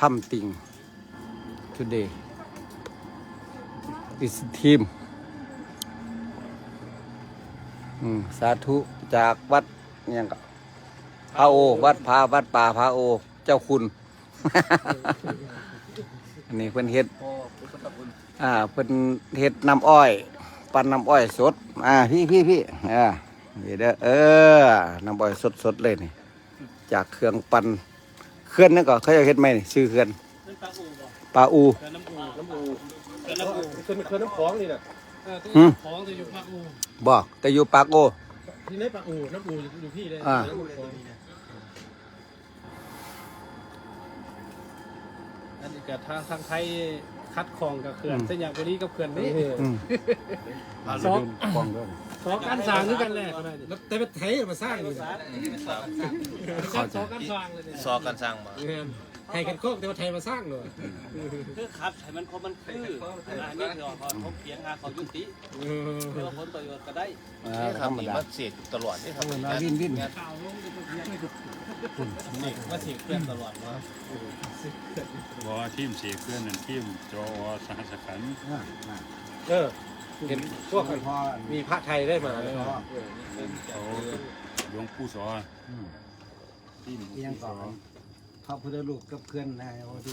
ทำติง today is team สาธุจากวัดเนี่ยก็พระโอ วัดพาวัดป่าพระโอ เจ้าคุณ อันนี้เพิ่นเฮ็ดอ่าเพิ่นเฮ็ดน้ำอ้อย ปั่นน้ำอ้อยสด อ่า พี่พี่พี่อ่าเด้อเออ น้ำอ้อยสดสดเลยนี่ จากเครื่องปั่น เครื่องนั่นก็เขาจะเฮ็ดไหมนี่ชื่อเครื่องเป็นปลาอูบ่ปลาอูเป็นน้ำอูน้ำอูเป็นน้ำอูคือคือน้ำของนี่นะเออตัวหืมของจะอยู่ปลาอูบอกแต่อยู่ปากโอที่ไหนปลาอูน้ำอูอยู่พี่เลยอ่าน้ำอูของ อันนี้ก็ทางทางไทยคัดคลองกับเขื่อนเส้นยางบุรีกับเขื่อนนี่อืมสองกองด้วยสองการสร้างด้วยกันแหละก็ได้นี่แล้วแต่เป็นไทยมาสร้างนี่นะสองสองการสร้างเลยเนี่ยซอกันสร้างมาเนี่ยไทยกันโคกแต่ว่าไทยมาสร้างเลยคือคัดให้มันครบมันคืออันนี้คือเขาเขาเขียนหาเขายุติเออเพื่อผลประโยชน์ก็ได้อ่านี่ธครรับรมนี่ดามาเสียตลอดนี่ครับเอาวินวินข่าวลงจะเขียน นี่มาสิเพื่อนตลอดว่าบอกว่าทีมเสียเพื่อนนั่นทีมจอสหัสขันธ์เออ เห็นพวกมันมีพระไทยได้มาเลยเขาหลวงปู่สอทีมหลวงยังปู่สก่ออนพระพุทธรูปกับเคลื่อนนะโอ้ดี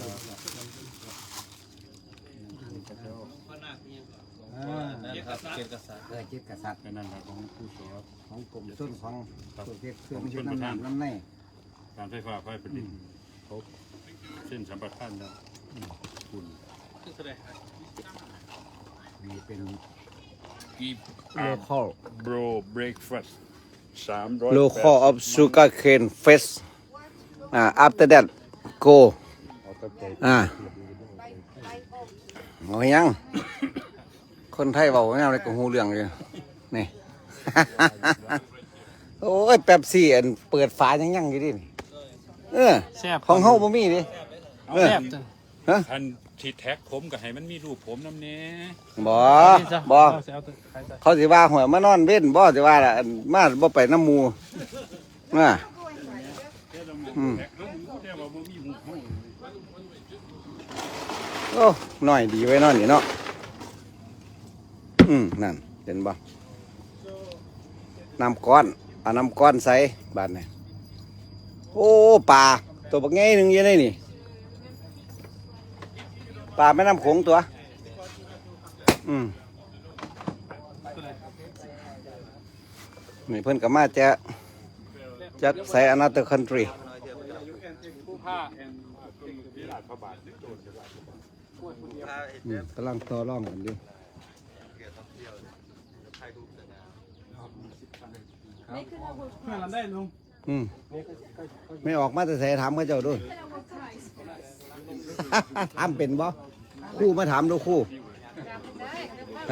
พระนาคเนี่ยก่อนอ่านั่นครับเกียรติกษัตริย์เออจิตกษัตริย์ก็นั่นแหละของหลวงปู่สอของกรมส้นของครับตัวเก็บเครื่องอยู่น้ำน้ำน้ำใน การไฟฟ้าไฟผลิตเขาเส้นสัมปทานแล้วคุณคือแสดงนี่เป็นกี local โบรเบรกฟาสสามร้อย local of sugar cane fest อ่า after that go อ่าโอ้ยยัง คนไทยเบาแนวอะไรก็หูเรื่องเลยนี่ โอ้ยแป๊บซี่อันเปิดฝายังยังอยู่ดินี่ เออแซ่บของเฮาบ่มีดิเออแซ่บจังท่านที่แท็กผมก็ให้มันมีรูปผมน้ำเนี้ยบ่บ่เอาเอาใครจะเขาสิว่าหวยมานอนเว้นบ่สิว่าล่ะอันมาบ่ไปน้ำหมู่น่ะอืมแท็กแล้วผมก็ได้ว่าบ่มีหมู่ห้องโอ้น้อยดีไว้นอนนี่เนาะอืมนั่นเห็นบ่น้ำก้อนเอาน้ำก้อนใส่บาดนี่ โอ้ปลาตัวบักใหญ่หนึ่งอยู่ในนี่ปลาแม่น้ำโขงตัว อืมนี่เพิ่อนก็มาจะจะใส่ another country ผู้ผ้าอืมกำลังต่อร่องกันอยู่เพื่อนเราได้ลุง อืมไม่ออกมาแต่ใส่ถามเขาเจ้าด้วย ถามเป็นบ่ครู่มาถามดูครู่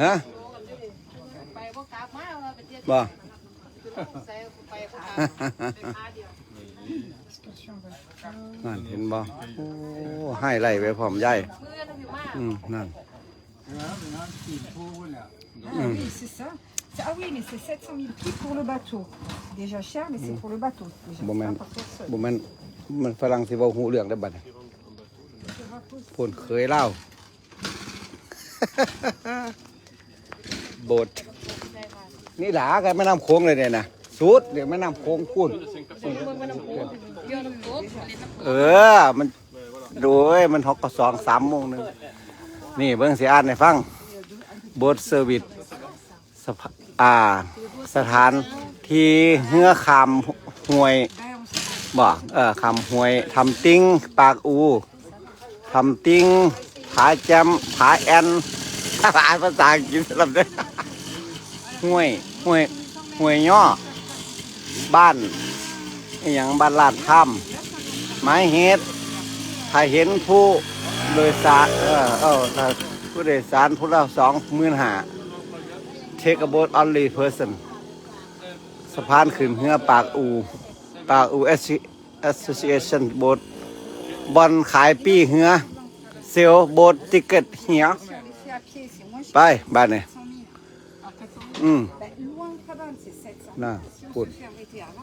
ฮะไปบ่กลับมาว่าไปเที่ยวบ่ใส่ไปบ่กลับไปพาเดียวนั่นเห็นบ่โอ้ให้ไล่ไปพร้อมใหญ่เมื่อน้ำอยู่มากอืมนั่น Ah oui, c'est ça. C'est- Ah oui, mais c'est 700 000 pieds pour le bateau. Déjà cher, mais c'est pour le bateau. Déjà, บ่แม่น pas par personne. บ่แม่นมันฝรั่งสิเว้าหูเรื่องได้บัดนี้พ่นเคยเล่า โบดนี่หลากันแม่น้ำโค้งเลยเนี่ยนะสุดเดี๋ยวแม่น้ำโค้งพูดเออ มันดูเอ้ยมันหกกสองสามโมงหนึงนี่เบิ้งสีอ่านให้ฟังบทเซอร์วิสสภา อ่า สถานที่เฮือคำหวยบอกเออคำหวยทำติ้งปากอูทำติ้งผาแจมผาแอนอ่านภาษาอังกฤษลำเด้หวยหวยหวยย่อบ้านอย่างบ้านลาดถ้ำไม้เฮ็ดถ้าเห็นผู้โดยสารเออเออผู้โดยสารผู้ละสองหมื่นห้า take a boat only person สะพานขึ้นเหือปากอูปากอู association boat บอลขายปีเหือเซลโบทติเกตเหียไปบ้านนี่อืมน่าพูด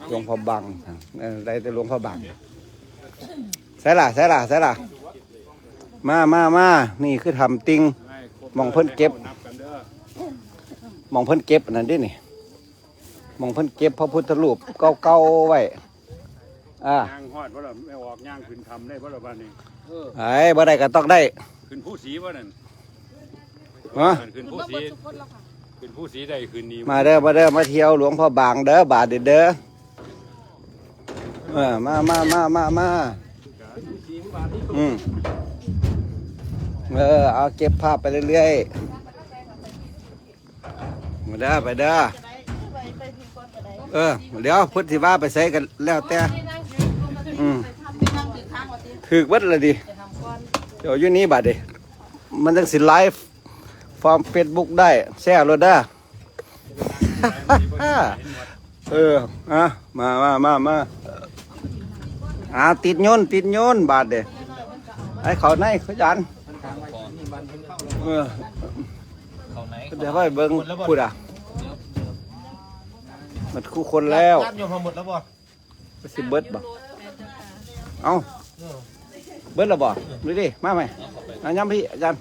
หลวงพ่อบังได้แต่หลวงพ่อบังใช่ล่ะใช่ล่ะใช่ล่ะมามามานี่คือทำติงมองเพิ่นเก็บ มองเพิ่นเก็บอันนั่นเดินี่หมองเพิ่นเก็บพระพุทธรูปเก่าๆไว้อ่าย่างฮอดว่าเราไม่ออกย่างขึ้นทำได้ว่าเราบ้านนี้ไอ้บ่ได้ก็ต้องได้ขึ้นผู้สีว่านั่นฮะขึ้นผู้สีขึ้นผู้สีได้ขึ้นนี้มาเด้อมาเด้อมาเที่ยวหลวงพ่อบางเด้อบาทเด้อเด้อเออมามามามามาอืมเออเอาเก็บภาพไปเรื่อยๆ มาเด้อไปเด้อเออเดี๋ยวพุทธิว่าไปใส่กันแล้วแต่อืมถือวัดเลยดิเดี๋ยวอยู่นี้บาดเดมันต้องสิไลฟ์ฟอร์มเฟซบุ๊กได้แชร์รถได้เอออะมามามามาอ่าติดโยนติดโยนบาดเด้ไอ้เขาในเขาจันเออเขาไหนเดี๋ยวไปเบิ่งพูดอะ มันคู่คนแล้วญาติโยมพอหมดแล้วบ่สิเบิดบ่เอ้าเบิดแล้วบ่ดูดิมาไหมอะย้ำพี่อาจารย์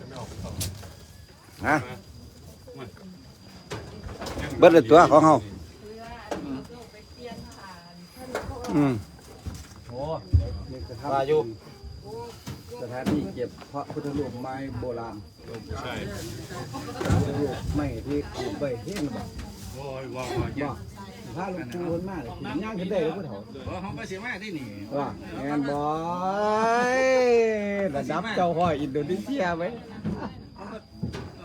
ฮะเบิดเลยตัวของเฮาอืมโอ้มาอยู่สถานที่เก็บพระพุทธรูปไม้โบราณใช่รูปไม้ที่ปลูกไว้เฮียนบ่ โอ้ยว่าว่าบ่พระหลวงปู่เพิ่นมาเลยย่างขึ้นได้เลยผู้เฒ่าเออเขาก็เสียมาได้นี่ว่าแม่นบ่ระดับเจ้าห้อยอินโดนีเซียไหม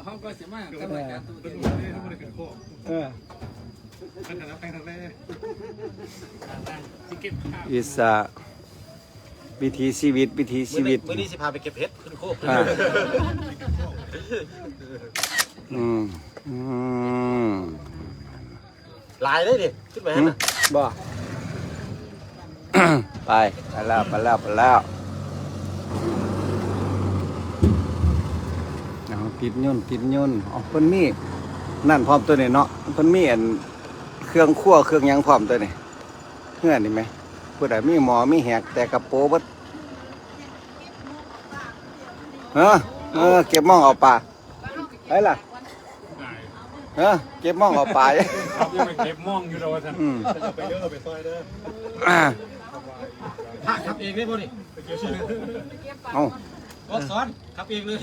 เขาก็เสียมาเออเอออิสระวิถีชีวิตวิถีชีวิต มื้อนี้สิพาไปเก็บเห็ดขึ้นโคกอ่า อืมอืมห ลายเลยดิขึ้นไปหืหั่นมน่ะบ่ ไปไปแล้วไปแล้วไปแล้วเอาติดยุ่นติดยุ่นอ๋อเพิ่นมีนั่นพร้อมตัวนี้เนาะเพิ่นมีอันเครื่องครัวเครื่องหยังพร้อมตัวนี้เฮือนนี่ไหมผู้ใดมีหมอมีแหกแต่กระโปรงเบิดเออเออเก็บหมองเอาปลาไปล่ะ เออเก็บหมองเอาปลาครับยังไปเก็บม่องอยู่เราท่านอืมไปเยอะไปซอยเด้ออ่าพาขับเองได้บ่นี่เอาบ่สอนขับเองเลย